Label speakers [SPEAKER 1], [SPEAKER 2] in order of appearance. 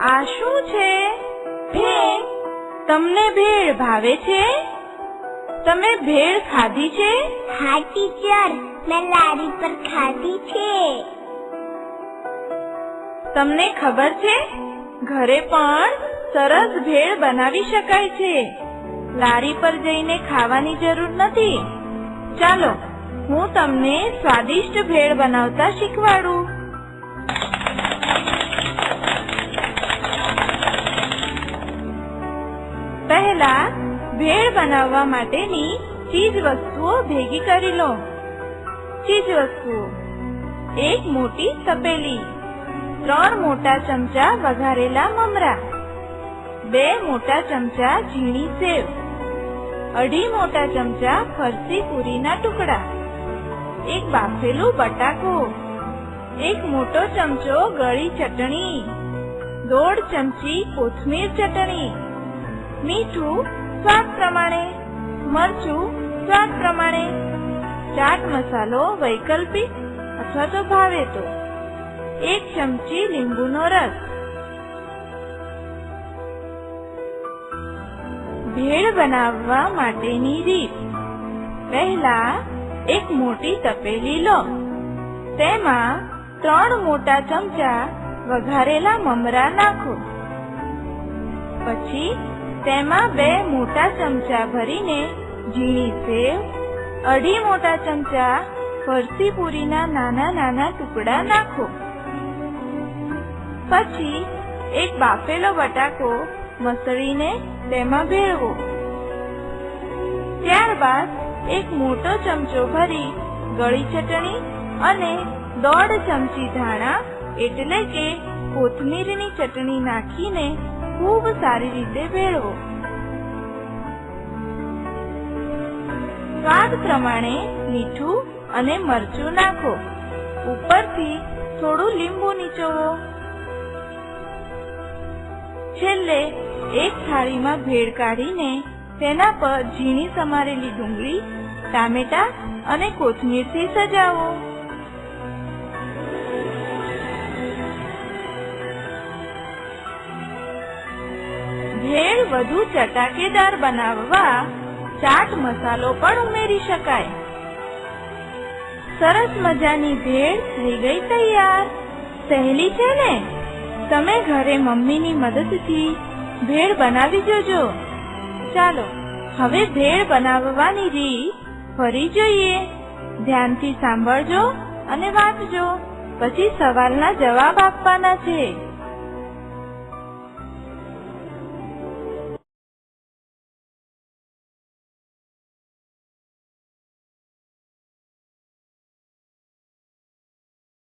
[SPEAKER 1] આ શું છે? ભેળ. તમને ભેળ ભાવે છે? તમે ભેળ ખાધી છે?
[SPEAKER 2] હા ટીચર મેં લારી પર ખાધી છે.
[SPEAKER 1] તમને ખબર છે? ઘરે પણ સરસ ભેળ બનાવી શકાય છે. લારી પર જઈને ખાવાની જરૂર નથી. ચાલો હું તમને સ્વાદિષ્ટ ભેળ બનાવતા શીખવાડું. પહેલા ભેળ બનાવવા માટેની ચીજ વસ્તુઓ ભેગી કરી લો. ચીજ વસ્તુઓ એક મોટી તપેલી, ત્રણ મોટા ચમચા વઘારેલા મમરા, બે મોટા ચમચા ઝીણી સેવ, અઢી મોટા ચમચા ફરસી પૂરીના ટુકડા, એક બાફેલું બટાકો, એક મોટો ચમચો ગળી ચટણી, દોઢ ચમચી કોથમીર ચટણી મીઠું સ્વાદ પ્રમાણે, મરચું સ્વાદ પ્રમાણે, ચાટ મસાલો વૈકલ્પિક અથવા તો ભાવે તો એક ચમચી લીંબુનો રસ. ભેળ બનાવવા માટેની રીત. પહેલા એક મોટી તપેલી લો. તેમાં ત્રણ મોટા ચમચા વઘારેલા મમરા નાખો. પછી તેમાં બે મોટા ચમચા ભરીને ઝીણી સેવ, અઢી મોટા ચમચા ફરસી પૂરીના નાના નાના ટુકડા નાખો. પછી એક બાફેલો બટાકો મસળીને તેમાં ભેળવો. ત્યારબાદ એક મોટો ચમચો ભરી ગળી ચટણી અને દોઢ ચમચી ધાણા એટલે કે કોથમીરની ચટણી નાખીને ખૂબ સારી રીતે ભેળવો સ્વાદ પ્રમાણે મીઠું અને મરચું નાખો. ઉપરથી થોડું લીંબુ નીચોવો. છેલ્લે એક થાળીમાં ભેળ કાઢીને તેના પર ઝીણી સમારેલી ડુંગળી, ટામેટા અને કોથમીરથી સજાવો. વધુ ચટાકેદાર બનાવવા ચાટ મસાલો પણ ઉમેરી શકાય. સરસ મજાની ભેળ થઈ ગઈ તૈયાર. સહેલી છે ને? તમે ઘરે મમ્મીની મદદથી ભેળ બનાવી જોજો. ચાલો, હવે ભેળ બનાવવાની રીત ફરી જોઈએ. ધ્યાનથી સાંભળજો અને વાંચજો. પછી સવાલના જવાબ આપવાના છે.